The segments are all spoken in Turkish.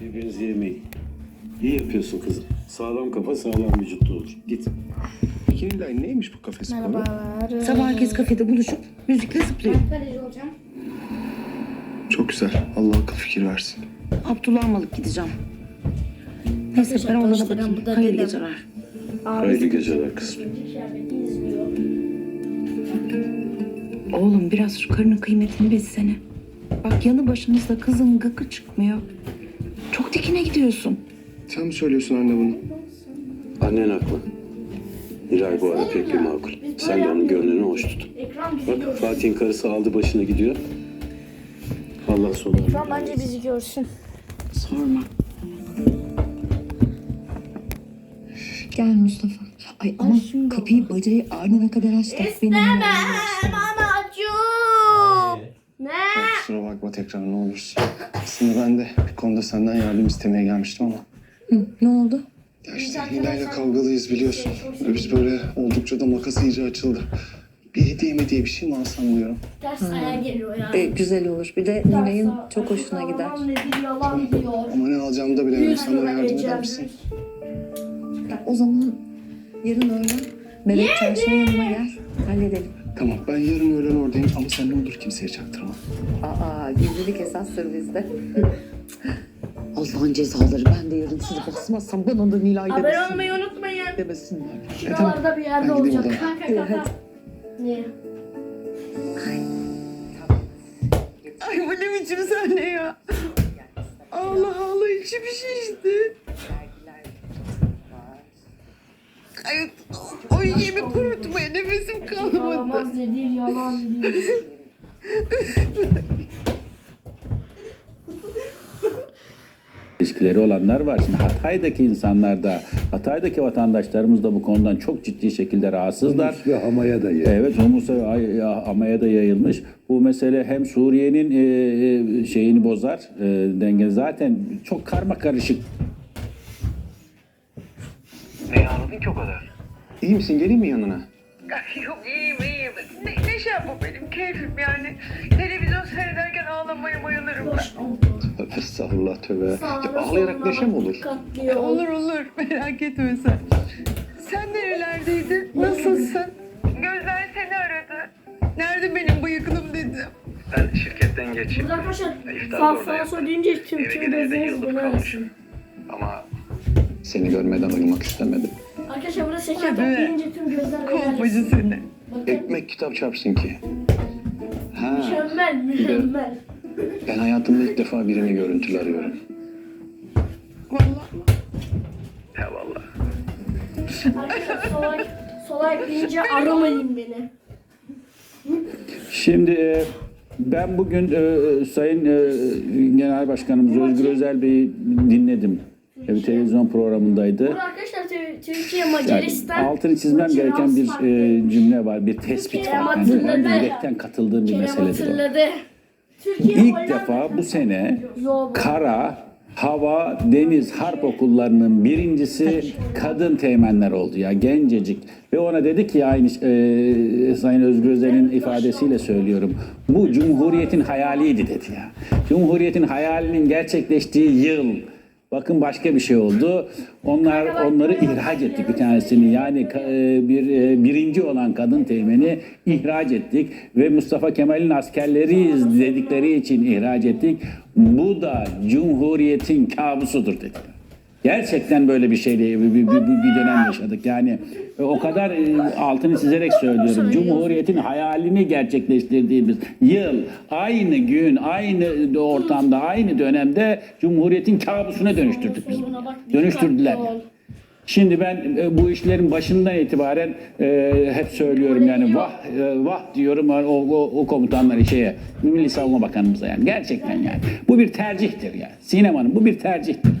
Birbirinizi yemeyin. İyi yapıyorsun kızım. Sağlam kafa sağlam vücut olur. Git. Nilay neymiş bu kafe sporu? Merhabalar. Sabah herkes kafede buluşup müzikle zıplıyor. Kaleci hocam. Çok güzel. Allah akıl fikir versin. Abdullah Almalık gideceğim. Neyse ben ona da bakayım. bu da Hayırlı geceler. Hayırlı geceler kızım. İzliyor. Oğlum biraz şu karının kıymetini bilsene. Bak yanı başımızda kızın gıkı çıkmıyor. Çok dikine gidiyorsun. Sen mi söylüyorsun anne bunu? Annen haklı. Nilay bu ara pek bir makul. Sen de onun gönlünü hoş tut. Ekran bizi Bak. Fatih'in karısı aldı başına gidiyor. Allah sonunu. Ekran bence bizi görsün. Sorma. Gel Mustafa. Ay ama kapıyı bacayı ardına kadar aç da İstemem anacığım. Kusura bakma tekrar ne olursun. Aslında ben de bir konuda senden yardım istemeye gelmiştim ama. Hı, ne oldu? Ya işte Nilay'la kavgalıyız biliyorsun. Ve biz böyle oldukça da makas iyice açıldı. Bir hediye mi diye bir şey mi alsam diyorum. Ters ayağa geliyor yani. E, güzel olur. Bir de Nilay'ın çok hoşuna gider. Yalan diyor. Ama ne alacağımı da bilemedim. Yüz Sen bana yardım eder misin? O zaman yarın öğlen Mehmet Çarşı'nın yanıma gel. Halledelim. Tamam ben yarın öğlen oradayım ama sen ne olur kimseye çaktırma. Aa gizlilik esastır bizde. Allah'ın cezaları ben de yarın sizi basmazsam bana da Nilay Haber demesin. olmayı unutmayın. demesinler. Şuralarda bir yerde Ben gideyim olacak. odama. Kanka kanka. Niye? Ay bu ne biçim sahne ya? Allah Allah içi bir Ay, o yemi kurutmaya nefesim kalmadı. Yalamaz nedir yalan ilişkileri olanlar var. Şimdi Hatay'daki insanlar da, Hatay'daki vatandaşlarımız da bu konudan çok ciddi şekilde rahatsızlar. ve hamaya da yer. Evet, humus ve ay- ya- amaya da yayılmış. Bu mesele hem Suriye'nin e, e, şeyini bozar, e, denge zaten çok karma karışık. Ağladın ki o kadar? İyi misin? Geleyim mi yanına? Yok iyiyim iyiyim. Ne, neşe bu benim keyfim yani. Televizyon seyrederken ağlamaya bayılırım ben. Tövbe estağfurullah tövbe. Ya, ağlayarak soluna neşe mi bak, olur? ol. Olur olur merak etme sen. Sen nerelerdeydin? Nasılsın? Gözler seni aradı. Nerede benim bıyıklım dedim. Ben şirketten geçeyim. Arkadaşlar İftarda sağ oradayım. sağa söyleyince tüm Eve tüm de kalmış. arasın. Ama seni görmeden uyumak istemedim. Arkadaşlar burada şeker Hadi be. toplayınca tüm gözler arasın. seni. Bakın Ekmek kitap çarpsın ki. Ha, mükemmel mükemmel. ben hayatımda ilk defa birini görüntülü arıyorum. Vallahi. Arkadaşlar solay solay deyince aramayın beni. Şimdi e, ben bugün e, Sayın e, Genel Başkanımız Özgür Özel Bey'i dinledim. E, bir televizyon programındaydı. Burada arkadaşlar Tü- Türkiye Yani Macaristan altını çizmem Kerem gereken bir e, cümle var, bir tespit Kerem var. Yani ben hatırladı. yürekten katıldığım bir meseledir. Türkiye İlk Hollanda- defa bu sene Yo, kara, hava, deniz, harp okullarının birincisi kadın teğmenler oldu ya gencecik. Ve ona dedi ki aynı e, Sayın Özgür Özel'in ifadesiyle söylüyorum. Bu Cumhuriyet'in hayaliydi dedi ya. Cumhuriyet'in hayalinin gerçekleştiği yıl. Bakın başka bir şey oldu. Onlar onları ihraç ettik bir tanesini. Yani e, bir e, birinci olan kadın teğmeni ihraç ettik ve Mustafa Kemal'in askerleriyiz dedikleri için ihraç ettik. Bu da Cumhuriyet'in kabusudur dediler. Gerçekten böyle bir şeyle bir, bir, bir, bir dönem yaşadık. Yani e, o kadar e, altını çizerek söylüyorum. Cumhuriyet'in hayalini gerçekleştirdiğimiz yıl, aynı gün, aynı ortamda, aynı dönemde Cumhuriyet'in kabusuna dönüştürdük biz. Dönüştürdüler. yani. Şimdi ben e, bu işlerin başından itibaren e, hep söylüyorum yani vah e, vah diyorum o, o, o komutanları şeye Milli Savunma Bakanımıza yani gerçekten yani. Bu bir tercihtir yani. Sinemanın bu bir tercihtir.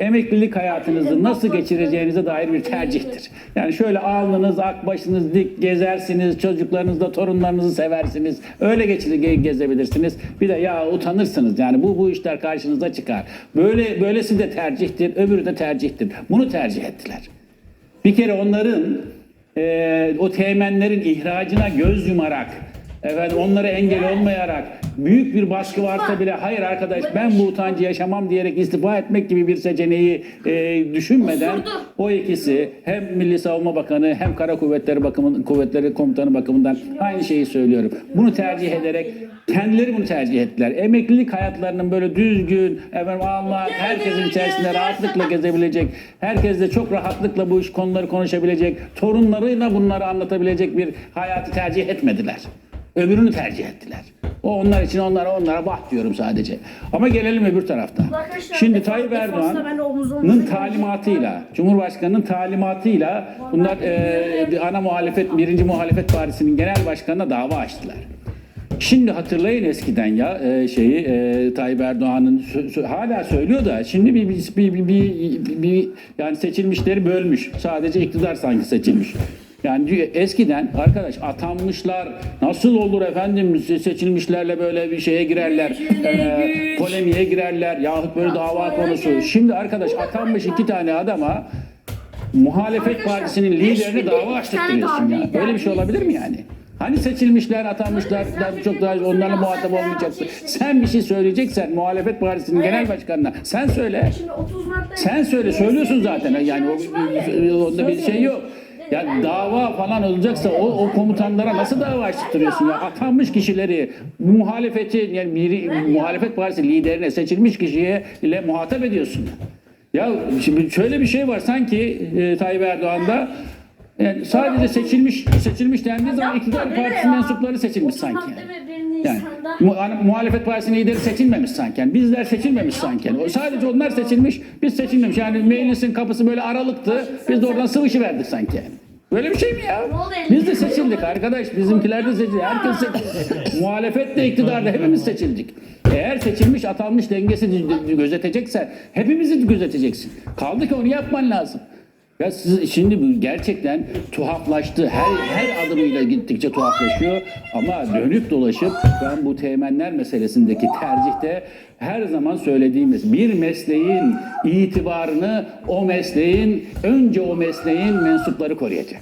Emeklilik hayatınızı nasıl geçireceğinize dair bir tercihtir. Yani şöyle alnınız, ak başınız dik gezersiniz, çocuklarınızla, torunlarınızı seversiniz. Öyle geçir, ge- gezebilirsiniz. Bir de ya utanırsınız yani bu bu işler karşınıza çıkar. Böyle böylesi de tercihtir, öbürü de tercihtir. Bunu tercih ettiler. Bir kere onların e, o teğmenlerin ihracına göz yumarak, efendim onlara engel olmayarak büyük bir baskı varsa bile hayır arkadaş ben bu utancı yaşamam diyerek istifa etmek gibi bir seçeneği e, düşünmeden o ikisi hem Milli Savunma Bakanı hem Kara Kuvvetleri bakımından Kuvvetleri Komutanı bakımından aynı şeyi söylüyorum. Bunu tercih ederek kendileri bunu tercih ettiler. Emeklilik hayatlarının böyle düzgün, efendim Allah herkesin içerisinde rahatlıkla gezebilecek, herkes de çok rahatlıkla bu iş konuları konuşabilecek, torunlarıyla bunları anlatabilecek bir hayatı tercih etmediler. Öbürünü tercih ettiler. O onlar için onlara onlara bah diyorum sadece. Ama gelelim öbür tarafta. Arkadaşlar, Şimdi Tayyip Erdoğan'ın talimatıyla, Cumhurbaşkanı'nın talimatıyla bunlar e, ana muhalefet, birinci muhalefet partisinin genel başkanına dava açtılar. Şimdi hatırlayın eskiden ya e, şeyi e, Tayyip Erdoğan'ın hala söylüyor da şimdi bir, bir, bir, bir, bir- bir- yani seçilmişleri bölmüş. Sadece iktidar sanki seçilmiş. Yani diyor, eskiden arkadaş atanmışlar nasıl olur efendim se- seçilmişlerle böyle bir şeye girerler, e, polemiğe girerler yahut böyle dava konusu. Şimdi arkadaş atanmış iki tane adama muhalefet partisinin liderine dava açtırtıyorsun ya. Böyle bir şey olabilir mi yani? Hani seçilmişler, atanmışlar, daha çok daha onlarla muhatap olmayacaksın. Sen bir şey söyleyeceksen muhalefet partisinin genel başkanına sen söyle. Şimdi 30 Mart'ta Sen söyle, söylüyorsun zaten. Yani o, onda bir şey yok. Yani dava falan olacaksa o, o komutanlara nasıl dava açtırıyorsun ya? Atanmış kişileri muhalefeti yani biri, muhalefet partisi liderine seçilmiş kişiye ile muhatap ediyorsun. Ya şimdi şöyle bir şey var sanki e, Tayyip Erdoğan'da yani sadece seçilmiş seçilmiş dendiği zaman iktidar partisi mensupları seçilmiş sanki. Yani. Mu- hani muhalefet partisinin lideri seçilmemiş sanki. Yani bizler seçilmemiş sanki. O sadece onlar seçilmiş, biz seçilmemiş. Yani meclisin kapısı böyle aralıktı. Biz de oradan sıvışıverdik sanki. Yani. Böyle bir şey mi ya? Biz de seçildik arkadaş. Bizimkiler de seçildi. Herkes seçildi. Muhalefet de iktidar da hepimiz seçildik. Eğer seçilmiş atanmış dengesi gözetecekse hepimizi gözeteceksin. Kaldı ki onu yapman lazım. Ya siz, şimdi gerçekten tuhaflaştı. Her her adımıyla gittikçe tuhaflaşıyor. Ama dönüp dolaşıp ben bu teğmenler meselesindeki tercihte her zaman söylediğimiz bir mesleğin itibarını o mesleğin önce o mesleğin mensupları koruyacak.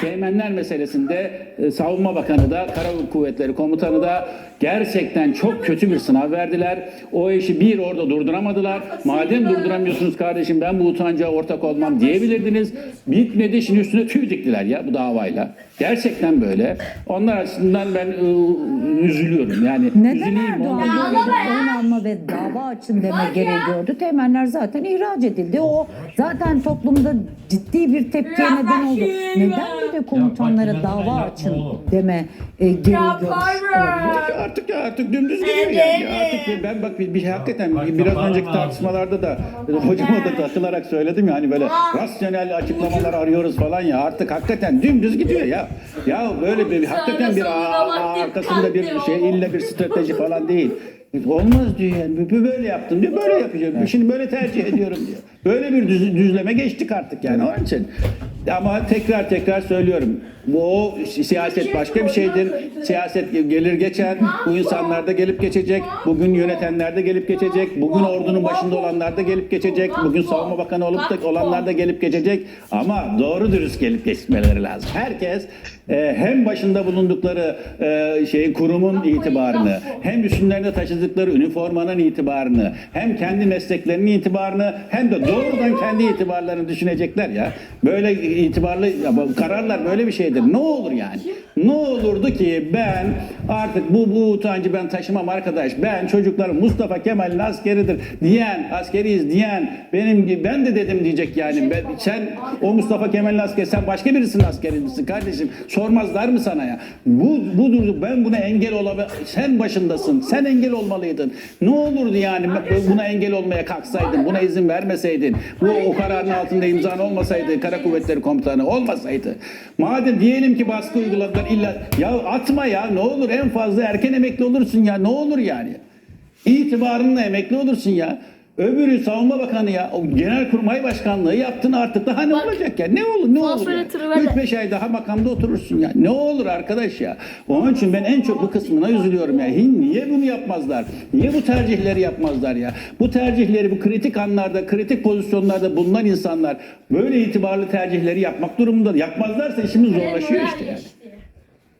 Teğmenler meselesinde e, Savunma Bakanı da Kara Kuvvetleri Komutanı da gerçekten çok kötü bir sınav verdiler. O işi bir orada durduramadılar. Madem durduramıyorsunuz kardeşim ben bu utanca ortak olmam diyebilirdiniz. Bitmedi şimdi üstüne tüy diktiler ya bu davayla. Gerçekten böyle. Onlar açısından ben e, üzülüyorum. Yani Neden üzüleyim Erdoğan ondan böyle bir alma ve dava açın deme gereği gördü? Teğmenler zaten ihraç edildi. O zaten toplumda ciddi bir tepkiye neden oldu. Neden bir de komutanlara dava açın deme e, olabilir? Artık ya artık dümdüz gidiyor yani. Ya Artık ben bak bir, bir şey hakikaten bir- biraz önceki tartışmalarda da hocama da takılarak söyledim ya hani böyle rasyonel açıklamalar arıyoruz falan ya artık hakikaten dümdüz gidiyor ya. Ya böyle bir hakikaten bir arkasında bir şey illa bir strateji falan değil. Olmaz diyor yani. Bu Böyle yaptım diyor. Böyle yapacağım. Şimdi böyle tercih ediyorum diyor. Böyle bir düz- düzleme geçtik artık yani onun için. Ama tekrar tekrar söylüyorum. Bu o siyaset başka bir şeydir. Siyaset gelir geçer. Bu insanlar da gelip geçecek. Bugün yönetenler de gelip geçecek. Bugün ordunun başında olanlar da gelip geçecek. Bugün savunma bakanı olup da olanlar da gelip geçecek. Ama doğru dürüst gelip geçmeleri lazım. Herkes e, hem başında bulundukları e, şeyin kurumun itibarını, hem üstünlerinde taşıdıkları üniformanın itibarını, hem kendi mesleklerinin itibarını, hem de doğrudan kendi itibarlarını düşünecekler ya. Böyle itibarlı bu kararlar böyle bir şeydir. Ne olur yani? Ne olurdu ki ben artık bu bu utancı ben taşımam arkadaş. Ben çocuklarım Mustafa Kemal'in askeridir diyen, askeriyiz diyen benim gibi ben de dedim diyecek yani. Ben, sen o Mustafa Kemal'in askeri sen başka birisinin askeri misin kardeşim? Sormazlar mı sana ya? Bu budur ben buna engel olabilir. Sen başındasın. Sen engel olmalıydın. Ne olurdu yani buna engel olmaya kalksaydın, buna izin vermeseydin, bu o kararın altında imzan olmasaydı, Kara Kuvvetleri Komutanı olmasaydı. Madem diyelim ki baskı uyguladılar illa ya atma ya ne olur en fazla erken emekli olursun ya ne olur yani. İtibarınla emekli olursun ya. Öbürü savunma bakanı ya, o genelkurmay başkanlığı yaptın artık daha ne olacak ya? Ne olur ne olur ya? letter ver. 3-5 ay daha makamda oturursun ya. Ne olur arkadaş ya? Onun için ben en çok bu kısmına üzülüyorum ya. Niye bunu yapmazlar? Niye bu tercihleri yapmazlar ya? Bu tercihleri bu kritik anlarda, kritik pozisyonlarda bulunan insanlar böyle itibarlı tercihleri yapmak durumunda. Yapmazlarsa işimiz zorlaşıyor işte yani.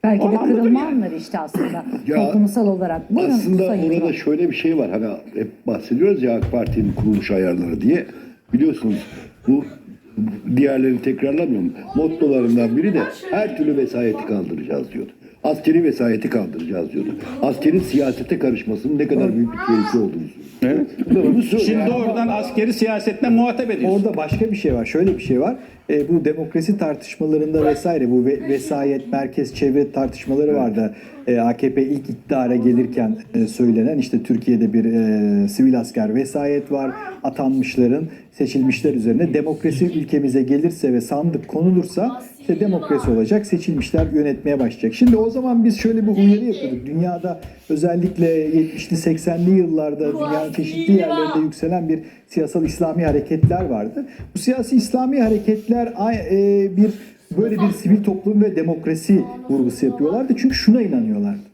Belki de Onu anladım kırılma yani. anları işte aslında Ya, toplumsal olarak. Buyurun Aslında Sayın orada şöyle bir şey var. Hani hep bahsediyoruz ya AK Parti'nin kuruluş ayarları diye. Biliyorsunuz bu diğerlerini tekrarlamıyorum. Mottolarından biri de her türlü vesayeti kaldıracağız diyordu. Askeri vesayeti kaldıracağız diyordu. Askerin siyasete karışmasının ne kadar büyük bir tehlike olduğunu söylüyor. Evet. Bunu. Şimdi Yani doğrudan askeri siyasetle muhatap ediyorsun. Orada başka bir şey var. Şöyle bir şey var. E, bu demokrasi tartışmalarında vesaire bu ve- vesayet, merkez, çevre tartışmaları vardı. E, AKP ilk iktidara gelirken e, söylenen işte Türkiye'de bir e, sivil asker vesayet var. Atanmışların seçilmişler üzerine demokrasi ülkemize gelirse ve sandık konulursa işte demokrasi olacak. Seçilmişler yönetmeye başlayacak. Şimdi o zaman biz şöyle bir uyarı yapıyorduk. Dünyada özellikle 70'li 80'li yıllarda dünyanın çeşitli yerlerinde yükselen bir siyasal İslami hareketler vardı. Bu siyasi İslami hareketler e, bir böyle bir sivil toplum ve demokrasi vurgusu yapıyorlardı. Çünkü şuna inanıyorlardı.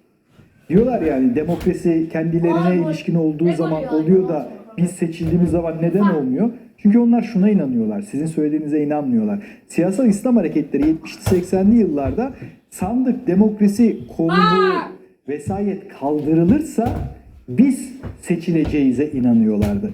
Diyorlar yani demokrasi kendilerine ilişkin olduğu zaman oluyor da biz seçildiğimiz zaman neden olmuyor? Çünkü onlar şuna inanıyorlar. Sizin söylediğinize inanmıyorlar. Siyasal İslam hareketleri 70'li 80'li yıllarda sandık demokrasi konuluğu vesayet kaldırılırsa biz seçileceğize inanıyorlardı.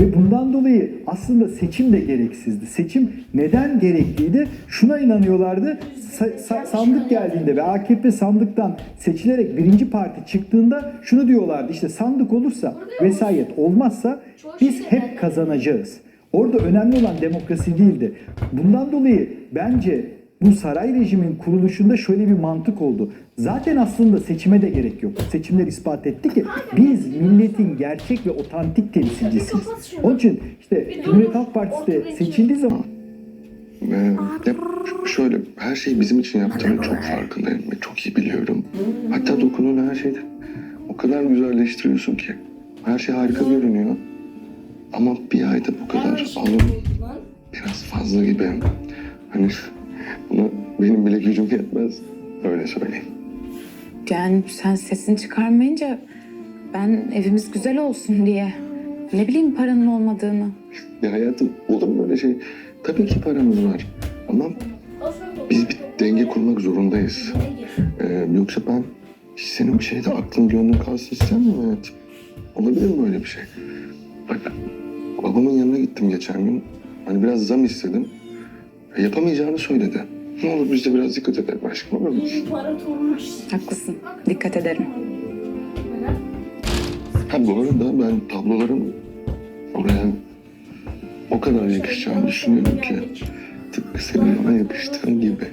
Ve bundan dolayı aslında seçim de gereksizdi. Seçim neden gerekliydi? Şuna inanıyorlardı. Sa- sa- sandık geldiğinde ve AKP sandıktan seçilerek birinci parti çıktığında şunu diyorlardı. İşte sandık olursa vesayet olmazsa biz hep kazanacağız. Orada önemli olan demokrasi değildi. Bundan dolayı bence bu saray rejimin kuruluşunda şöyle bir mantık oldu. Zaten aslında seçime de gerek yok. Seçimler ispat etti ki biz milletin gerçek ve otantik temsilcisiyiz. Onun için işte Cumhuriyet Halk Partisi de seçildiği zaman Ve hep şöyle her şeyi bizim için yaptığının çok farkındayım ve çok iyi biliyorum. Hatta dokunulan her şeyde o kadar güzelleştiriyorsun ki. Her şey harika görünüyor. Ama bir ayda bu kadar alım biraz fazla gibi. Hani buna benim bile gücüm yetmez. Öyle söyleyeyim. Yani sen sesini çıkarmayınca ben evimiz güzel olsun diye. Ne bileyim paranın olmadığını. Ya hayatım olur mu öyle şey? Tabii ki paramız var. Ama biz bir denge kurmak zorundayız. Ee, yoksa ben senin bir şeyde aklın gönlün kalsın istemem hayatım. Olabilir mi böyle bir şey? Bak babamın yanına gittim geçen gün. Hani biraz zam istedim. Yapamayacağını söyledi. Ne olur biz de biraz dikkat edelim aşkım olur mu? Haklısın. Dikkat ederim. Ha bu arada ben tablolarım oraya o kadar yakışacağını düşünüyorum ki. Tıpkı senin ona yapıştığın gibi.